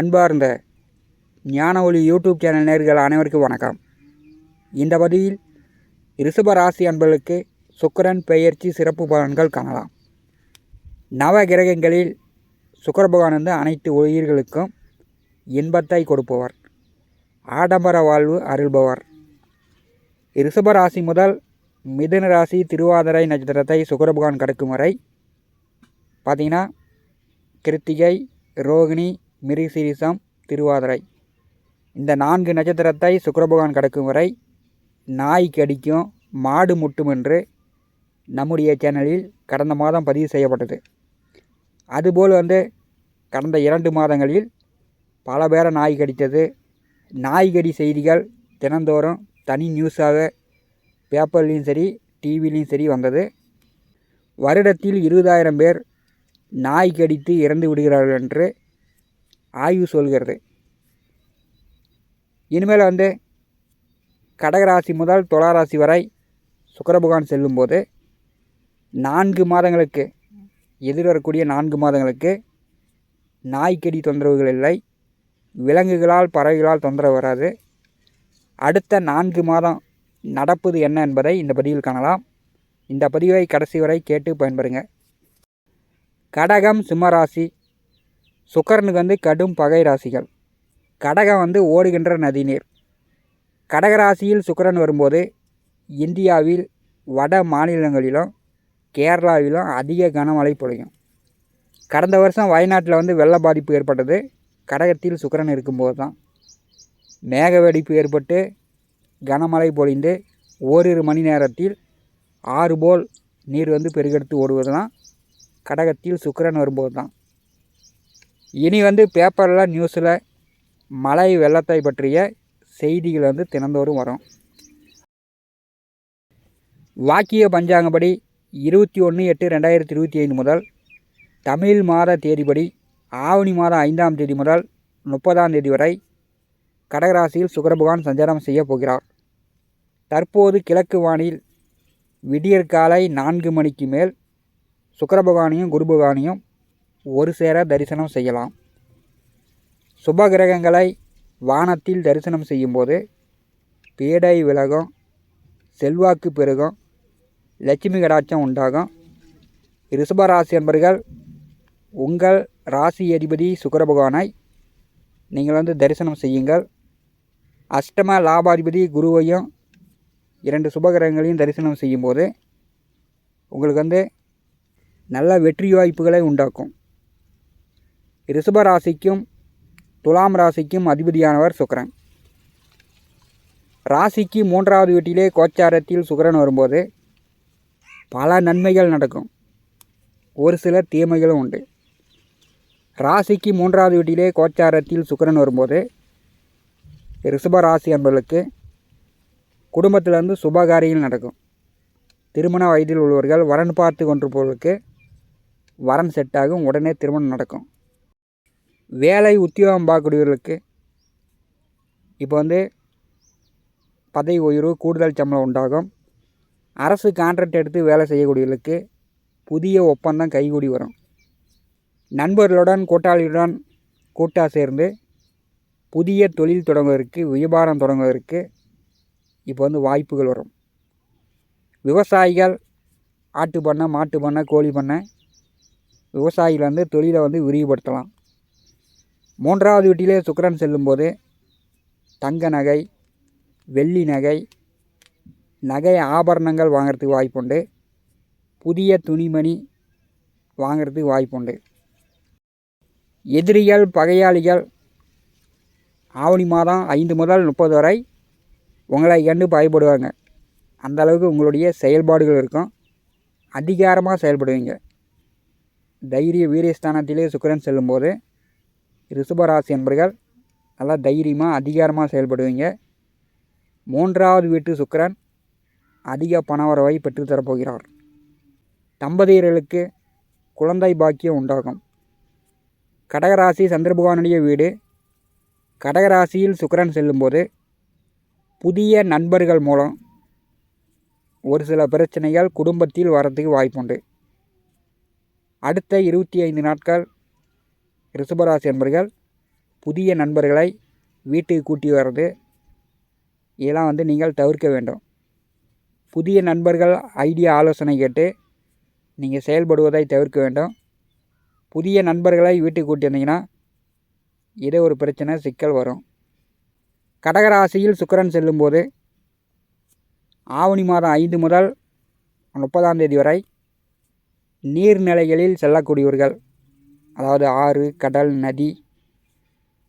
அன்பார்ந்த ஞான ஒளி யூடியூப் சேனல் நேர்கள் அனைவருக்கும் வணக்கம். இந்த பதிவில் ரிஷப ராசி அன்பர்களுக்கு சுக்கரன் பெயர்ச்சி சிறப்பு பலன்கள் காணலாம். நவ கிரகங்களில் சுக்கர பகவான் வந்து அனைத்து உயிர்களுக்கும் இன்பத்தை கொடுப்பவர். ஆடம்பர வாழ்வு அருள்பவர். ரிஷப ராசி முதல் மிதுன ராசி திருவாதிரை நட்சத்திரத்தை சுக்கர பகவான் கடக்கும் வரை பார்த்திங்கன்னா கிருத்திகை ரோகிணி மிருகசீரிசம் திருவாதிரை. இந்த நான்கு நட்சத்திரத்தை சுக்கரபகவான் கடக்கும் வரை நாய் கடிக்கும் மாடு முட்டும் என்று நம்முடைய சேனலில் கடந்த மாதம் பதிவு செய்யப்பட்டது. அதுபோல் வந்து கடந்த இரண்டு மாதங்களில் பல பேரை நாய் கடித்தது நாய்கடி செய்திகள் தினந்தோறும் தனி நியூஸாக பேப்பர்லேயும் சரி டிவிலையும் சரி வந்தது. வருடத்தில் இருபதாயிரம் பேர் நாய் கடித்து இறந்து விடுகிறார்கள் என்று ஆய்வு சொல்கிறது. இனிமேல் வந்து கடகராசி முதல் துளாராசி வரை சுக்கரபகவான் செல்லும்போது நான்கு மாதங்களுக்கு எதிர்வரக்கூடிய நான்கு மாதங்களுக்கு நாய்க்கடி தொந்தரவுகள் இல்லை. விலங்குகளால் பறவைகளால் தொந்தரவு வராது. அடுத்த நான்கு மாதம் நடப்பது என்ன என்பதை இந்த பதிவில் காணலாம். இந்த பதிவை கடைசி வரை கேட்டு பயன்பெறுங்க. கடகம் சிம்மராசி சுக்கரனுக்கு வந்து கடும் பகை ராசிகள். கடகம் வந்து ஓடுகின்ற நதிநீர். கடகராசியில் சுக்கரன் வரும்போது இந்தியாவில் வட மாநிலங்களிலும் கேரளாவிலும் அதிக கனமழை பொழியும். கடந்த வருஷம் வயநாட்டில் வந்து வெள்ள பாதிப்பு ஏற்பட்டது. கடகத்தில் சுக்கரன் இருக்கும்போது தான். மேக வெடிப்பு ஏற்பட்டு கனமழை பொழிந்து ஓரிரு மணி நேரத்தில் ஆறு போல் நீர் வந்து பெருகெடுத்து ஓடுவது தான் கடகத்தில் சுக்கரன் வரும்போது தான். இனி வந்து பேப்பரில் நியூஸில் மழை வெள்ளத்தை பற்றிய செய்திகள் வந்து தினந்தோறும் வரும். வாக்கிய பஞ்சாங்கப்படி இருபத்தி ஒன்று எட்டு ரெண்டாயிரத்தி இருபத்தி ஐந்து முதல் தமிழ் மாத தேதிப்படி ஆவணி மாதம் ஐந்தாம் தேதி முதல் முப்பதாம் தேதி வரை கடகராசியில் சுக்கரபகவான் சஞ்சாரம் செய்ய போகிறார். தற்போது கிழக்கு வானில் விடியற்காலை நான்கு மணிக்கு மேல் சுக்கரபகவானையும் குரு பகவானையும் ஒரு சேர தரிசனம் செய்யலாம். சுப கிரகங்களை வானத்தில் தரிசனம் செய்யும்போது பீடை விலகும் செல்வாக்கு பெருகும் லட்சுமி கடாட்சம் உண்டாகும். ரிஷபராசி என்பர்கள் உங்கள் ராசி அதிபதி சுக்கரபகவானை நீங்கள் வந்து தரிசனம் செய்யுங்கள். அஷ்டம லாபாதிபதி குருவையும் இரண்டு சுபகிரகங்களையும் தரிசனம் செய்யும்போது உங்களுக்கு வந்து நல்ல வெற்றி வாய்ப்புகளை உண்டாக்கும். ரிஷப ராசிக்கும் துலாம் ராசிக்கும் அதிபதியானவர் சுக்கரன். ராசிக்கு மூன்றாவது வீட்டிலே கோச்சாரத்தில் சுக்கரன் வரும்போது பல நன்மைகள் நடக்கும். ஒரு சில தீமைகளும் உண்டு. ராசிக்கு மூன்றாவது வீட்டிலே கோச்சாரத்தில் சுக்கரன் வரும்போது ரிஷப ராசி என்பவர்களுக்கு குடும்பத்திலேருந்து சுபகாரியங்கள் நடக்கும். திருமண வயதில் உள்ளவர்கள் வரன் பார்த்து கொண்டிருப்பவர்களுக்கு வரன் செட்டாகும் உடனே திருமணம் நடக்கும். வேலை உத்தியோகம் பார்க்கக்கூடியவர்களுக்கு இப்போ வந்து பதவி உயர்வு கூடுதல் சம்பளம் உண்டாகும். அரசு கான்ட்ராக்ட் எடுத்து வேலை செய்யக்கூடியவர்களுக்கு புதிய ஒப்பந்தம் கைகூடி வரும். நண்பர்களுடன் கூட்டாளிகளுடன் கூட்டாக சேர்ந்து புதிய தொழில் தொடங்குவதற்கு வியாபாரம் தொடங்குவதற்கு இப்போ வந்து வாய்ப்புகள் வரும். விவசாயிகள் ஆட்டு பண்ணை மாட்டு பண்ணை கோழி பண்ணை விவசாயிகள் வந்து தொழிலை வந்து விரிவுபடுத்தலாம். மூன்றாவது வீட்டிலே சுக்கரன் செல்லும்போது தங்க நகை வெள்ளி நகை நகை ஆபரணங்கள் வாங்கிறதுக்கு வாய்ப்புண்டு. புதிய துணிமணி வாங்கிறதுக்கு வாய்ப்புண்டு. எதிரிகள் பகையாளிகள் ஆவணி மாதம் ஐந்து முதல் முப்பது வரை உங்களை கண்டு பயப்படுவாங்க. அந்த அளவுக்கு உங்களுடைய செயல்பாடுகள் இருக்கும். அதிகாரமாக செயல்படுவீங்க. தைரிய வீரியஸ்தானத்திலே சுக்கரன் செல்லும்போது ரிஷபராசி என்பர்கள் நல்லா தைரியமாக அதிகாரமாக செயல்படுவீங்க. மூன்றாவது வீட்டு சுக்கரன் அதிக பணவரவை பெற்றுத்தரப்போகிறார் தம்பதியர்களுக்கு குழந்தை பாக்கியம் உண்டாகும். கடகராசி சந்திரபகவானுடைய வீடு கடகராசியில் சுக்கரன் செல்லும்போது புதிய நண்பர்கள் மூலம் ஒரு சில பிரச்சனைகள் குடும்பத்தில் வரத்துக்கு வாய்ப்புண்டு. அடுத்த இருபத்தி ஐந்து நாட்கள் ரிஷபராசி என்பர்கள் புதிய நண்பர்களை வீட்டுக்கு கூட்டி வர்றது இதெல்லாம் வந்து நீங்கள் தவிர்க்க வேண்டும். புதிய நண்பர்கள் ஐடியா ஆலோசனை கேட்டு நீங்கள் செயல்படுவதை தவிர்க்க வேண்டும். புதிய நண்பர்களை வீட்டுக்கு கூட்டி வந்தீங்கன்னா இதே ஒரு பிரச்சனை சிக்கல் வரும். கடகராசியில் சுக்கரன் செல்லும்போது ஆவணி மாதம் ஐந்து முதல் முப்பதாம் தேதி வரை நீர்நிலைகளில் செல்லக்கூடியவர்கள். அதாவது ஆறு கடல் நதி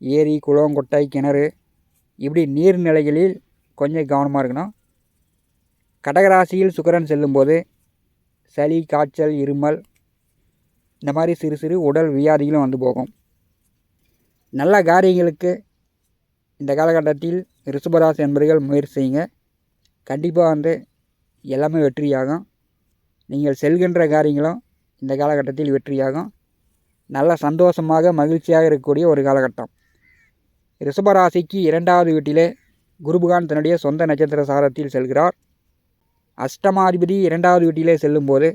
ஏரி குளம் குட்டை கிணறு. இப்படி நீர்நிலைகளில் கொஞ்சம் கவனமாக இருக்கணும். கடகராசியில் சுக்கரன் செல்லும்போது சளி காய்ச்சல் இருமல் இந்த மாதிரி சிறு சிறு உடல் வியாதிகளும் வந்து போகும். நல்ல காரியங்களுக்கு இந்த காலகட்டத்தில் ரிஷபராசி என்பர்கள் முயற்சி செய்யுங்க. கண்டிப்பாக வந்து எல்லாமே வெற்றியாகும். நீங்கள் செல்கின்ற காரியங்களும் இந்த காலகட்டத்தில் வெற்றியாகும். நல்ல சந்தோஷமாக மகிழ்ச்சியாக இருக்கக்கூடிய ஒரு காலகட்டம். ரிஷபராசிக்கு இரண்டாவது வீட்டிலே குருபகான் தன்னுடைய சொந்த நட்சத்திர சாரத்தில் செல்கிறார். அஷ்டமாதிபதி இரண்டாவது வீட்டிலே செல்லும்போது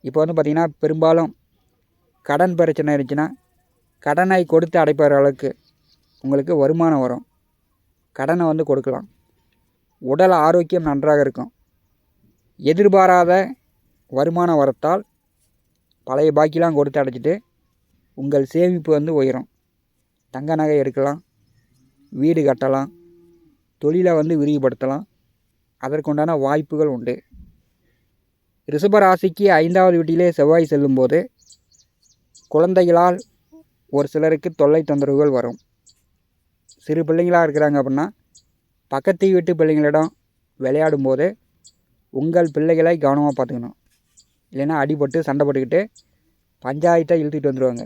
இப்போ வந்து பார்த்திங்கன்னா பெரும்பாலும் கடன் பிரச்சனை இருந்துச்சுன்னா கடனை கொடுத்து அடைப்பார் அளவுக்கு உங்களுக்கு வருமானம் வரும். கடனை வந்து கொடுக்கலாம். உடல் ஆரோக்கியம் நன்றாக இருக்கும். எதிர்பாராத வருமானம் வரத்தால் பழைய பாக்கிலாம் கொடுத்து அடைச்சிட்டு உங்கள் சேமிப்பு வந்து உயரும். தங்க நகை எடுக்கலாம் வீடு கட்டலாம் தொழிலை வந்து விரிவுபடுத்தலாம். அதற்குண்டான வாய்ப்புகள் உண்டு. ரிஷபராசிக்கு ஐந்தாவது வீட்டிலே செவ்வாய் செல்லும்போது குழந்தைகளால் ஒரு சிலருக்கு தொல்லை தொந்தரவுகள் வரும். சிறு பிள்ளைங்களாக இருக்கிறாங்க அப்படின்னா பக்கத்து வீட்டு பிள்ளைங்களிடம் விளையாடும்போது உங்கள் பிள்ளைகளை கவனமாக பார்த்துக்கணும். இல்லைன்னா அடிபட்டு சண்டை போட்டுக்கிட்டு பஞ்சாயத்தை இழுத்துட்டு வந்துடுவாங்க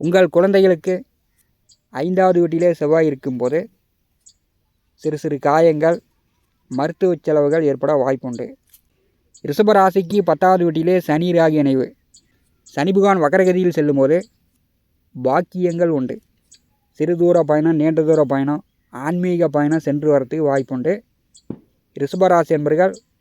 உங்கள் குழந்தைகளுக்கு ஐந்தாவது வீட்டிலே செவ்வாய் இருக்கும்போது சிறு சிறு காயங்கள் மருத்துவ செலவுகள் ஏற்பட வாய்ப்புண்டு. ரிஷபராசிக்கு பத்தாவது வீட்டிலே சனி ராகி இணைவு. சனி பகவான் வக்கரகதியில் செல்லும்போது பாக்கியங்கள் உண்டு. சிறு தூர பயணம் நீண்ட தூர பயணம் ஆன்மீக பயணம் சென்று வரத்துக்கு வாய்ப்புண்டு. ரிஷபராசி என்பர்கள்